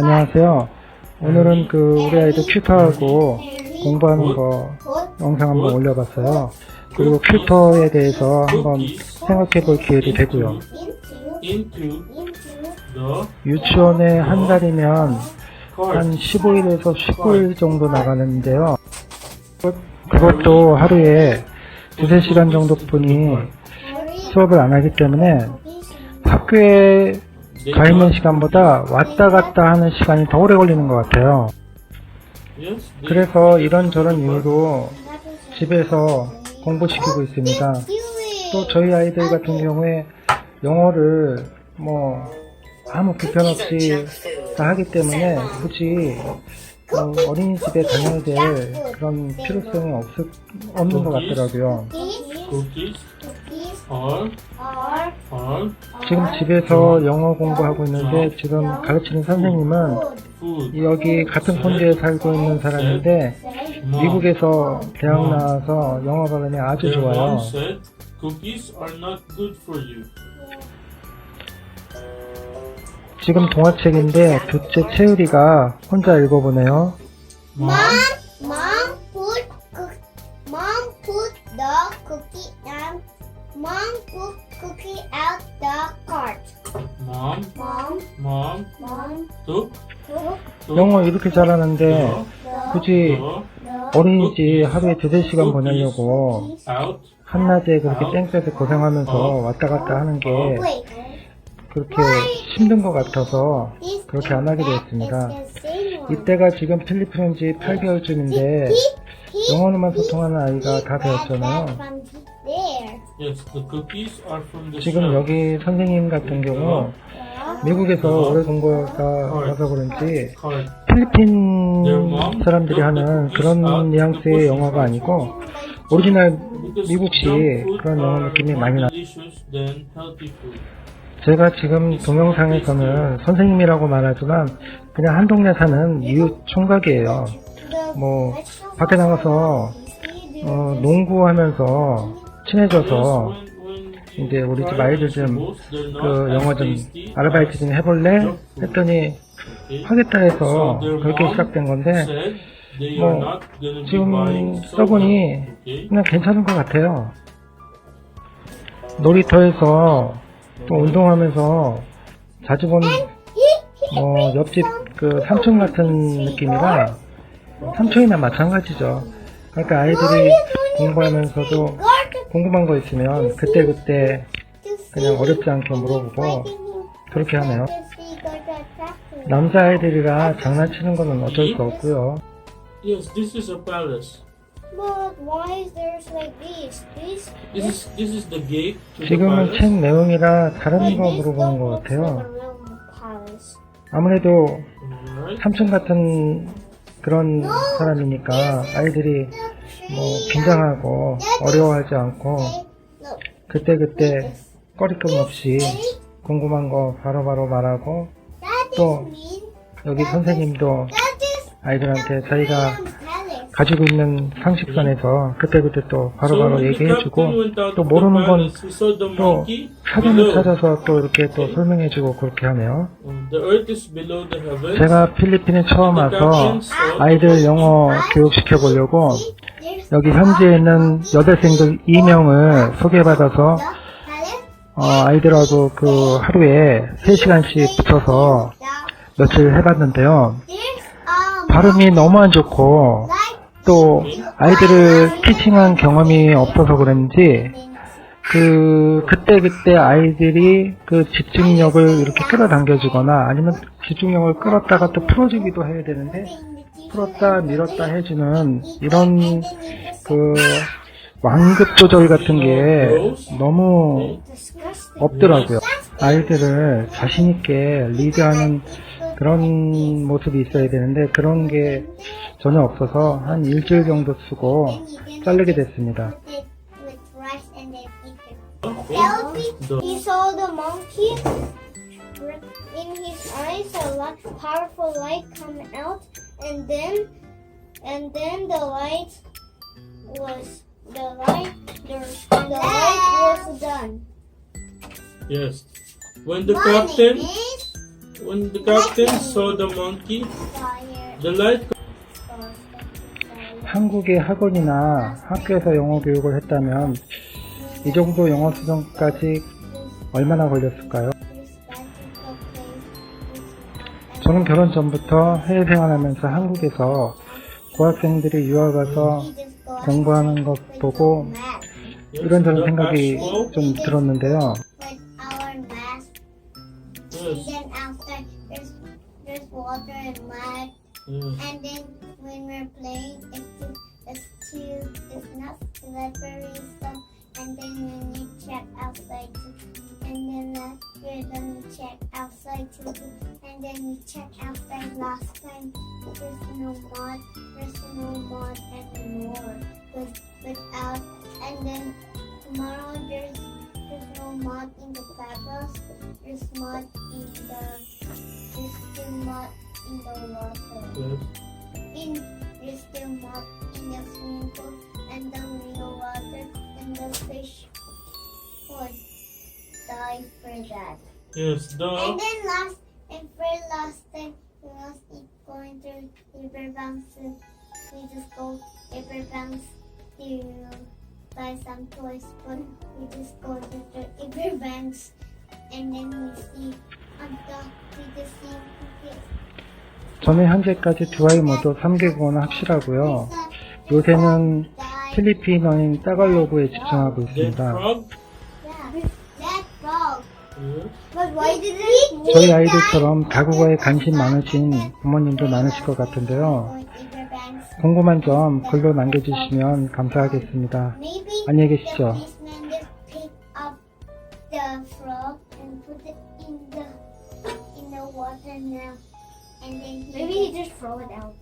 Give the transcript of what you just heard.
안녕하세요. 오늘은 그 우리 아이들 큐터하고 공부하는 거 영상 한번 올려봤어요. 그리고 큐터에 대해서 한번 생각해 볼 기회도 되고요. 유치원에 한 달이면. 한 15일에서 19일 정도 나가는데요. 그- 그것도 하루에 두세 시간 정도뿐이 수업을 안 하기 때문에 학교에 가 있는 시간보다 왔다 갔다 하는 시간이 더 오래 걸리는 것 같아요. 그래서 이런저런 이유로 집에서 공부시키고 있습니다. 또 저희 아이들 같은 경우에 영어를 뭐 아무 불편 없이 다 하기 때문에 굳이 어, 어린이집에 다녀야 될 그런 필요성이 없, 없는 것 같더라고요. 지금 집에서 영어 공부하고 있는데 지금 가르치는 선생님은 food. 여기 같은 폰지에 살고 있는 사람인데 미국에서 대학 나와서 영어 발음이 아주 Their 좋아요. mom said cookies are not good for you. 지금 동화책인데 둘째 채율이가 혼자 읽어보네요. Mom, Mom put cook, Mom put the cookie and Mom put cookie out the cart. mom, Mom, mom. Mom. Took, took took 영어 이렇게 잘하는데 굳이 어린이집 하루에 두세 시간 보내려고 out. 한낮에 그렇게 땡볕에 고생하면서 왔다 갔다 하는 게 wait. 그렇게 힘든 것 같아서 This 그렇게 안 하게 되었습니다. is the same one. 이때가 지금 필리핀 지 8개월쯤인데 영어로만 소통하는 아이가 다 되었잖아요. From there. yes the cookies are from the 지금 shop. 여기 선생님 같은 경우 미국에서 오래 공부해서 그런지 card 필리핀 사람들이 하는 그런 뉘앙스의 영어가 아니고 오리지널 because 미국식 junk food 그런 영어 are 느낌이 more 많이 나. delicious than healthy food. 제가 지금 동영상에서는 선생님이라고 말하지만 그냥 한 동네 사는 이웃 총각이에요. 뭐 밖에 나가서 어, 농구하면서 친해져서 이제 우리 집 아이들 좀 그 영어 좀 아르바이트 좀 해볼래? 했더니. 하겠다 해서 그렇게 시작된 건데 뭐 지금. 써보니. 그냥 괜찮은 것 같아요. 놀이터에서 또 운동하면서 자주 본 뭐 옆집 그 삼촌 같은 느낌이라 삼촌이나 마찬가지죠. 그러니까 아이들이 공부하면서도 궁금한 거 있으면 그때 그때 그냥 어렵지 않게 물어보고 그렇게 하네요. 남자 아이들이라 장난치는 거는 어쩔 수 없고요. Yes, this is a palace. But why is there like this? This This is this is the gate to the 지금은. 책 내용이라 다른 거 물어보는 것 같아요. 아무래도. 삼촌 같은 그런 사람이니까 아이들이 뭐 긴장하고 어려워하지 않고 그때그때 꺼리낌 없이 궁금한 거 바로바로 말하고 that 또. 여기 선생님도 아이들한테 자기가. 가지고 있는 상식선에서 그때그때 또 바로바로 얘기해주고 또 모르는 건 또 사전을. 찾아서 또 이렇게 또 설명해주고 그렇게 하네요. Heavens. 제가 필리핀에 처음 와서 아이들 영어 교육시켜 보려고 There's 여기 현지에 있는 여대생들 2명을 소개받아서. 어, 아이들하고 그 하루에 3시간씩 붙여서 며칠 해봤는데요. 발음이 너무 안 좋고 또 아이들을 티칭한 경험이 없어서 그런지 그 그때 그때 아이들이 그 집중력을 이렇게 끌어당겨주거나 아니면 집중력을 끌었다가 또 풀어주기도 해야 되는데 풀었다 밀었다 해주는 이런 그 완급 조절 같은 게 너무. 없더라고요. 아이들을 자신 있게 리드하는 그런 모습이 있어야 되는데 그런 게 전혀 없어서 한 일주일 정도 쓰고 자르게 됐습니다. He saw the monkey. In his eyes, a lot powerful light come out, and then, and then the light was the light. The, the light was done. Yes. When the captain When the captain saw the monkey, the light 한국의 학원이나 학교에서 영어 교육을 했다면 이 정도 영어 수준까지 얼마나 걸렸을까요? 저는 결혼 전부터 해외 생활하면서 한국에서 고학생들이 유학 와서 공부하는 것 보고 이런저런 생각이 좀 들었는데요. Yes, And then when we're playing, it's it's too, it's not slippery stuff. And then when you check outside, too, and then uh, you're gonna check outside too. And then you check outside last time. There's no mud. There's no mud anymore. But without, and then tomorrow there's there's no mud in the playground. There's mud in the there's still mud in the water. yes. In there's still mud in the swimming pool and the real water and the fish would die for that. Yes, And then last and for last time we was eat- going to Riverbanks we just go Riverbanks to buy some toys but we just go to the Riverbanks and then we see on the we just see 저는 현재까지 두 아이 모두 3개국어는 확실하고요. 요새는 필리핀어인 따갈로그에 집중하고 있습니다. 저희 아이들처럼 다국어에 관심 많으신 부모님도 많으실 것 같은데요. 궁금한 점 글로 남겨주시면 감사하겠습니다. 안녕히 then maybe he just throw it out.